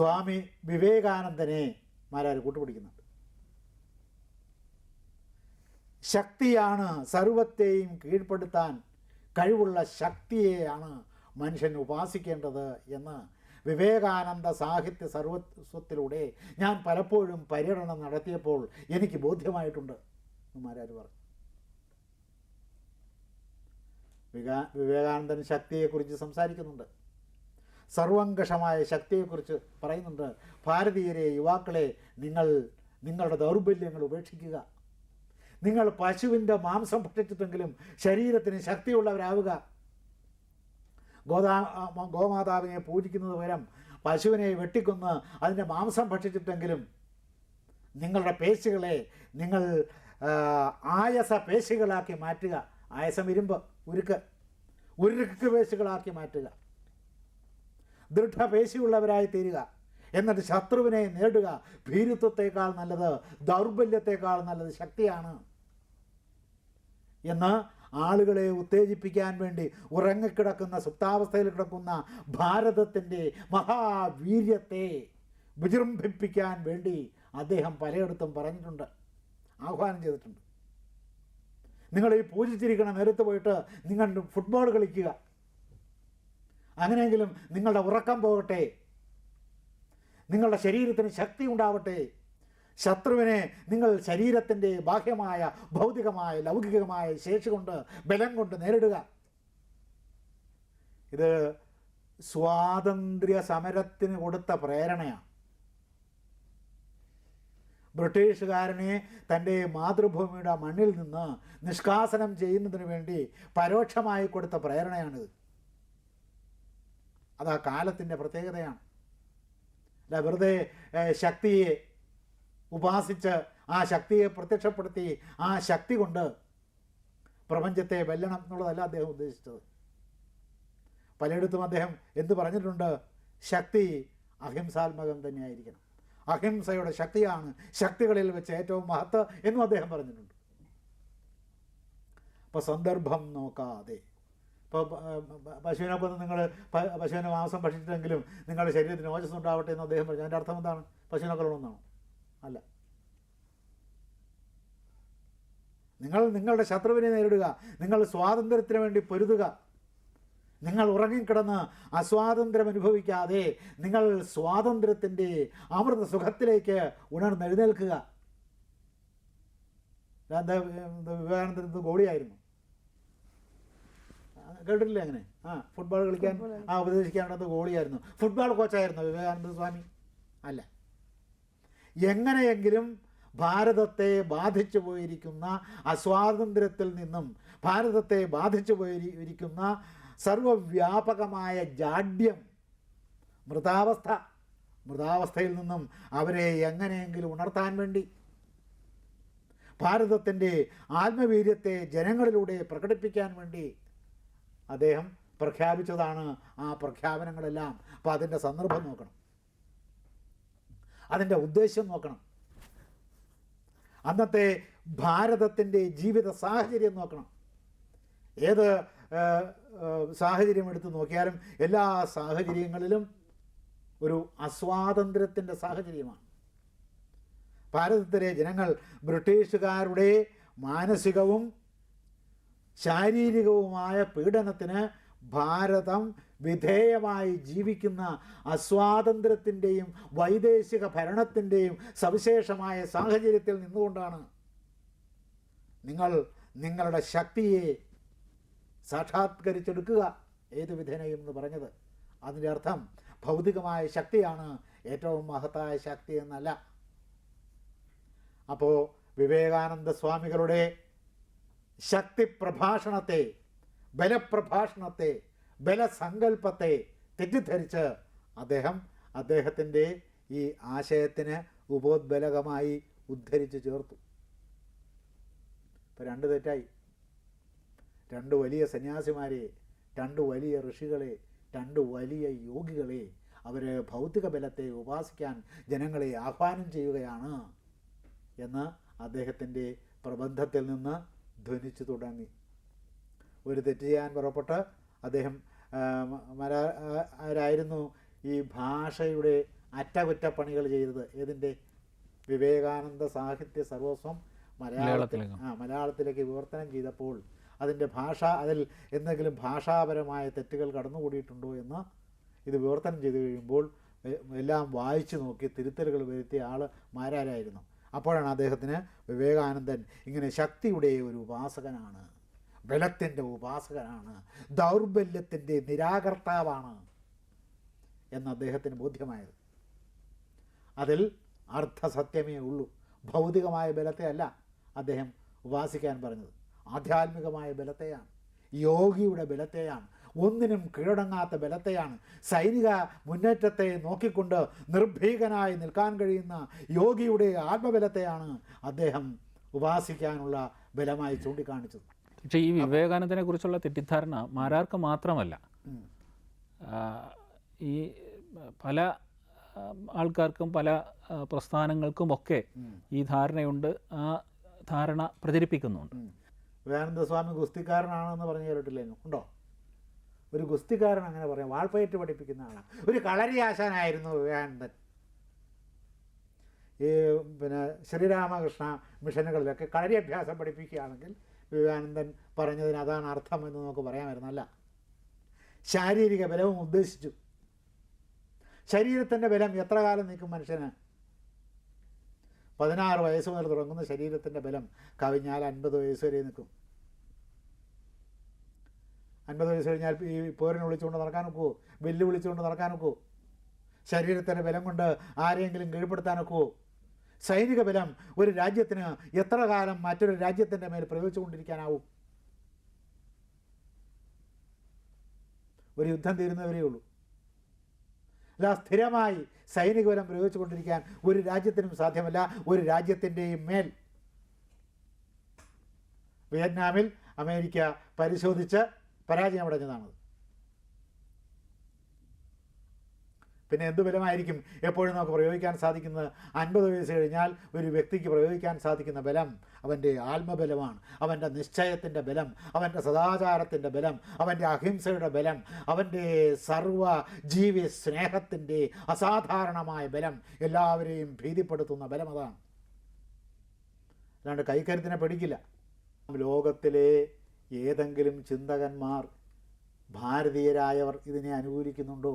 സ്വാമി വിവേകാനന്ദനെ മാരാർ കൂട്ടുപിടിക്കുന്നുണ്ട്. ശക്തിയാണ് സർവത്തെയും കീഴ്പ്പെടുത്താൻ കഴിവുള്ള ശക്തിയെയാണ് മനുഷ്യൻ ഉപാസിക്കേണ്ടത് എന്ന് വിവേകാനന്ദ സാഹിത്യ സർവസ്വത്തിലൂടെ ഞാൻ പലപ്പോഴും പര്യടനം നടത്തിയപ്പോൾ എനിക്ക് ബോധ്യമായിട്ടുണ്ട് മാരാർ പറഞ്ഞു. വികാ വിവേകാനന്ദൻ ശക്തിയെക്കുറിച്ച് സംസാരിക്കുന്നുണ്ട്. സർവങ്കഷമായ ശക്തിയെക്കുറിച്ച് പറയുന്നുണ്ട്. ഭാരതീയരെ യുവാക്കളെ നിങ്ങൾ നിങ്ങളുടെ ദൗർബല്യങ്ങൾ ഉപേക്ഷിക്കുക. നിങ്ങൾ പശുവിന്റെ മാംസം ഭക്ഷിച്ചിട്ടെങ്കിലും ശരീരത്തിന് ശക്തിയുള്ളവരാവുക. ഗോദാ ഗോമാതാവിനെ പൂജിക്കുന്നത് പകരം പശുവിനെ വെട്ടിക്കൊന്ന് അതിന്റെ മാംസം ഭക്ഷിച്ചിട്ടെങ്കിലും നിങ്ങളുടെ പേശികളെ നിങ്ങൾ ആയസ പേശികളാക്കി മാറ്റുക. ആയസം ഇരുമ്പ് ഉരുക്ക് ഉരുക്ക് പേശികളാക്കി മാറ്റുക. ദൃഢപേശിയുള്ളവരായി തീരുക. എന്നിട്ട് ശത്രുവിനെ നേടുക. ഭീരുത്വത്തേക്കാൾ നല്ലത് ദൗർബല്യത്തേക്കാൾ നല്ലത് ശക്തിയാണ്. എന്ന് ആളുകളെ ഉത്തേജിപ്പിക്കാൻ വേണ്ടി ഉറങ്ങിക്കിടക്കുന്ന സുപ്താവസ്ഥയിൽ കിടക്കുന്ന ഭാരതത്തിന്റെ മഹാവീര്യത്തെ വിജൃംഭിപ്പിക്കാൻ വേണ്ടി അദ്ദേഹം പലയിടത്തും പറഞ്ഞിട്ടുണ്ട്. ആഹ്വാനം ചെയ്തിട്ടുണ്ട്. നിങ്ങൾ ഈ പൂജിച്ചിരിക്കുന്ന നേരത്ത് പോയിട്ട് നിങ്ങൾ ഫുട്ബോൾ കളിക്കുക. അങ്ങനെയെങ്കിലും നിങ്ങളുടെ ഉറക്കം പോകട്ടെ. നിങ്ങളുടെ ശരീരത്തിന് ശക്തി ഉണ്ടാവട്ടെ. ശത്രുവിനെ നിങ്ങൾ ശരീരത്തിന്റെ ബാഹ്യമായ ഭൗതികമായ ലൗകികമായ ശേഷി കൊണ്ട് ബലം കൊണ്ട് നേരിടുക. ഇത് സ്വാതന്ത്ര്യ സമരത്തിന് കൊടുത്ത പ്രേരണയാണ്. ബ്രിട്ടീഷുകാരനെ തന്റെ മാതൃഭൂമിയുടെ മണ്ണിൽ നിന്ന് നിഷ്കാസനം ചെയ്യുന്നതിന് വേണ്ടി പരോക്ഷമായി കൊടുത്ത പ്രേരണയാണിത്. അത് ആ കാലത്തിന്റെ പ്രത്യേകതയാണ്. അല്ല വെറുതെ ശക്തിയെ ഉപാസിച്ച് ആ ശക്തിയെ പ്രത്യക്ഷപ്പെടുത്തി ആ ശക്തി കൊണ്ട് പ്രപഞ്ചത്തെ വെല്ലണം എന്നുള്ളതല്ല അദ്ദേഹം ഉദ്ദേശിച്ചത്. പലയിടത്തും അദ്ദേഹം എന്ത് പറഞ്ഞിട്ടുണ്ട്? ശക്തി അഹിംസാത്മകം തന്നെയായിരിക്കണം. അഹിംസയുടെ ശക്തിയാണ് ശക്തികളിൽ വെച്ച് ഏറ്റവും മഹത്ത് എന്നും അദ്ദേഹം പറഞ്ഞിട്ടുണ്ട്. അപ്പോൾ സന്ദർഭം നോക്കാതെ ഇപ്പോൾ പശുവിനെ കൊന്ന് നിങ്ങൾ പശുവിനെ മാംസം ഭക്ഷിച്ചിട്ടെങ്കിലും നിങ്ങളുടെ ശരീരത്തിന് ഓജസ് ഉണ്ടാവട്ടെ എന്ന് അദ്ദേഹം പറഞ്ഞു. അതിന്റെ അർത്ഥം എന്താണ്? പശുവിനെ കൊല്ലണമെന്നാണോ അല്ല. നിങ്ങൾ നിങ്ങളുടെ ശത്രുവിനെ നേരിടുക. നിങ്ങൾ സ്വാതന്ത്ര്യത്തിന് വേണ്ടി പൊരുതുക. നിങ്ങൾ ഉറങ്ങിക്കിടന്ന് അസ്വാതന്ത്ര്യം അനുഭവിക്കാതെ നിങ്ങൾ സ്വാതന്ത്ര്യത്തിന്റെ അമൃത സുഖത്തിലേക്ക് ഉണർന്നെഴുന്നേൽക്കുക. വിവേകാനന്ദ ഗോളിയായിരുന്നു? കേട്ടിട്ടില്ലേ അങ്ങനെ? ആ ഫുട്ബോൾ കളിക്കാൻ ആ ഉപദേശിക്കാനുള്ളത് ഗോളിയായിരുന്നു. ഫുട്ബോൾ കോച്ചായിരുന്നു വിവേകാനന്ദ സ്വാമി. അല്ല. എങ്ങനെയെങ്കിലും ഭാരതത്തെ ബാധിച്ചു പോയിരിക്കുന്ന അസ്വാതന്ത്ര്യത്തിൽ നിന്നും ഭാരതത്തെ ബാധിച്ചു പോയിരിക്കുന്ന സർവവ്യാപകമായ ജാഡ്യം മൃതാവസ്ഥ മൃതാവസ്ഥയിൽ നിന്നും അവരെ എങ്ങനെയെങ്കിലും ഉണർത്താൻ വേണ്ടി ഭാരതത്തിന്റെ ആത്മവീര്യത്തെ ജനങ്ങളിലൂടെ പ്രകടിപ്പിക്കാൻ വേണ്ടി അദ്ദേഹം പ്രഖ്യാപിച്ചതാണ് ആ പ്രഖ്യാപനങ്ങളെല്ലാം. അപ്പോൾ അതിന്റെ സന്ദർഭം നോക്കണം. അതിന്റെ ഉദ്ദേശം നോക്കണം. അന്നത്തെ ഭാരതത്തിന്റെ ജീവിത സാഹചര്യം നോക്കണം. ഏത് സാഹചര്യം എടുത്ത് നോക്കിയാലും എല്ലാ സാഹചര്യങ്ങളിലും ഒരു അസ്വാതന്ത്ര്യത്തിന്റെ സാഹചര്യമാണ്. ഭാരതത്തിലെ ജനങ്ങൾ ബ്രിട്ടീഷുകാരുടെ മാനസികവും ശാരീരികവുമായ പീഡനത്തിന് ഭാരതം വിധേയമായി ജീവിക്കുന്ന അസ്വാതന്ത്ര്യത്തിന്റെയും വൈദേശിക ഭരണത്തിന്റെയും സവിശേഷമായ സാഹചര്യത്തിൽ നിന്നുകൊണ്ടാണ് നിങ്ങൾ നിങ്ങളുടെ ശക്തിയെ സാക്ഷാത്കരിച്ചെടുക്കുക. ഏത് വിധേനയും എന്ന് പറഞ്ഞത്. അതിന്റെ അർത്ഥം ഭൗതികമായ ശക്തിയാണ് ഏറ്റവും മഹത്തായ ശക്തി എന്നല്ല. അപ്പോൾ വിവേകാനന്ദ സ്വാമികളുടെ ശക്തി പ്രഭാഷണത്തെ ബലപ്രഭാഷണത്തെ ബലസങ്കല്പത്തെ തെറ്റിദ്ധരിച്ച് അദ്ദേഹം അദ്ദേഹത്തിന്റെ ഈ ആശയത്തിന് ഉപോദ്ബലകമായി ഉദ്ധരിച്ച് ചേർത്തു. ഇപ്പം രണ്ട് തെറ്റായി. രണ്ട് വലിയ സന്യാസിമാരെ രണ്ട് വലിയ ഋഷികളെ രണ്ട് വലിയ യോഗികളെ അവർ ഭൗതിക ബലത്തെ ഉപാസിക്കാൻ ജനങ്ങളെ ആഹ്വാനം ചെയ്യുകയാണ് എന്ന് അദ്ദേഹത്തിന്റെ പ്രബന്ധത്തിൽ നിന്ന് ധ്വനിച്ചു തുടങ്ങി. ഒരു തെറ്റ് ചെയ്യാൻ പുറപ്പെട്ട് അദ്ദേഹം മരാരായിരുന്നു ഈ ഭാഷയുടെ അറ്റകുറ്റപ്പണികൾ ചെയ്തത്? ഏതിന്റെ? വിവേകാനന്ദ സാഹിത്യ സർവസ്വം മലയാളത്തിൽ. ആ മലയാളത്തിലേക്ക് വിവർത്തനം ചെയ്തപ്പോൾ അതിന്റെ ഭാഷ അതിൽ എന്തെങ്കിലും ഭാഷാപരമായ തെറ്റുകൾ കടന്നുകൂടിയിട്ടുണ്ടോ എന്ന് ഇത് വിവർത്തനം ചെയ്ത് കഴിയുമ്പോൾ എല്ലാം വായിച്ചു നോക്കി തിരുത്തലുകൾ വരുത്തിയ ആൾ മാരാരായിരുന്നു? അപ്പോഴാണ് അദ്ദേഹത്തിന് വിവേകാനന്ദൻ ഇങ്ങനെ ശക്തിയുടെ ഒരു ഉപാസകനാണ്. ബലത്തിന്റെ ഉപാസകനാണ്. ദൗർബല്യത്തിന്റെ നിരാകർത്താവാണ് എന്ന് അദ്ദേഹത്തിന് ബോധ്യമായത്. അതിൽ അർത്ഥസത്യമേ ഉള്ളൂ. ഭൗതികമായ ബലത്തെ അല്ല അദ്ദേഹം ഉപാസിക്കാൻ പറഞ്ഞത്. ആധ്യാത്മികമായ ബലത്തെയാണ്. യോഗിയുടെ ബലത്തെയാണ്. ഒന്നിനും കീഴടങ്ങാത്ത ബലത്തെയാണ്. സൈനിക മുന്നേറ്റത്തെ നോക്കിക്കൊണ്ട് നിർഭീകനായി നിൽക്കാൻ കഴിയുന്ന യോഗിയുടെ ആത്മബലത്തെയാണ് അദ്ദേഹം ഉപാസിക്കാനുള്ള ബലമായി ചൂണ്ടിക്കാണിച്ചത്. പക്ഷേ ഈ വിവേകാനന്ദനെ കുറിച്ചുള്ള തെറ്റിദ്ധാരണ മാരാർക്ക് മാത്രമല്ല. ഈ പല ആൾക്കാർക്കും പല പ്രസ്ഥാനങ്ങൾക്കും ഒക്കെ ഈ ധാരണയുണ്ട്. ആ ധാരണ പ്രചരിപ്പിക്കുന്നുണ്ട്. വിവേകാനന്ദ സ്വാമി ഗുസ്തിക്കാരനാണെന്ന് പറഞ്ഞു കേട്ടില്ലേ ഉണ്ടോ? ഒരു ഗുസ്തിക്കാരൻ അങ്ങനെ പറയാം വാൾപ്പയറ്റ് പഠിപ്പിക്കുന്ന ആളാണ് ഒരു കളരി ആശാനായിരുന്നു വിവേകാനന്ദൻ ഈ പിന്നെ ശ്രീരാമകൃഷ്ണ മിഷനുകളിലൊക്കെ കളരി അഭ്യാസം പഠിപ്പിക്കുകയാണെങ്കിൽ വിവേകാനന്ദൻ പറഞ്ഞതിന് അതാണ് അർത്ഥം എന്ന് നമുക്ക് പറയാമായിരുന്നല്ല ശാരീരിക ബലവും ഉദ്ദേശിച്ചു. ശരീരത്തിന്റെ ബലം എത്ര കാലം നിൽക്കും മനുഷ്യന്? പതിനാറ് വയസ്സ് മുതൽ തുടങ്ങുന്ന ശരീരത്തിന്റെ ബലം കവിഞ്ഞാൽ അൻപത് വയസ്സ് വരെ നിൽക്കും അൻപത് വയസ്സ് കഴിഞ്ഞാൽ ഈ പോരനെ വിളിച്ചുകൊണ്ട് നടക്കാൻ ഒക്കുമോ വെല്ലു വിളിച്ചുകൊണ്ട് നടക്കാൻ ഒക്കുമോ ശരീരത്തിന്റെ ബലം കൊണ്ട് ആരെയെങ്കിലും കീഴ്പ്പെടുത്താൻ ഒക്കുമോ സൈനിക ബലം ഒരു രാജ്യത്തിന് എത്ര കാലം മറ്റൊരു രാജ്യത്തിന്റെ മേൽ പ്രയോഗിച്ചുകൊണ്ടിരിക്കാനാവും? ഒരു യുദ്ധം തീരുന്നവരേ ഉള്ളൂ. അല്ല സ്ഥിരമായി സൈനിക ബലം പ്രയോഗിച്ചുകൊണ്ടിരിക്കാൻ ഒരു രാജ്യത്തിനും സാധ്യമല്ല ഒരു രാജ്യത്തിന്റെയും മേൽ. വിയറ്റ്നാമിൽ അമേരിക്ക പരിശോധിച്ച് പരാജയമടഞ്ഞതാണ് പിന്നെ എന്ത് ബലമായിരിക്കും എപ്പോഴും നമുക്ക് പ്രയോഗിക്കാൻ സാധിക്കുന്നത്? അൻപത് വയസ്സ് കഴിഞ്ഞാൽ ഒരു വ്യക്തിക്ക് പ്രയോഗിക്കാൻ സാധിക്കുന്ന ബലം അവന്റെ ആത്മബലമാണ്. അവന്റെ നിശ്ചയത്തിന്റെ ബലം അവന്റെ സദാചാരത്തിന്റെ ബലം അവന്റെ അഹിംസയുടെ ബലം അവന്റെ സർവ ജീവി സ്നേഹത്തിന്റെ അസാധാരണമായ ബലം എല്ലാവരെയും ഭീതിപ്പെടുത്തുന്ന ബലം അതാണ്. അല്ലാണ്ട് കൈക്കരുത്തിനെ പിടിക്കില്ല. ലോകത്തിലെ ഏതെങ്കിലും ചിന്തകന്മാർ ഭാരതീയരായവർ ഇതിനെ അനുകൂലിക്കുന്നുണ്ടോ?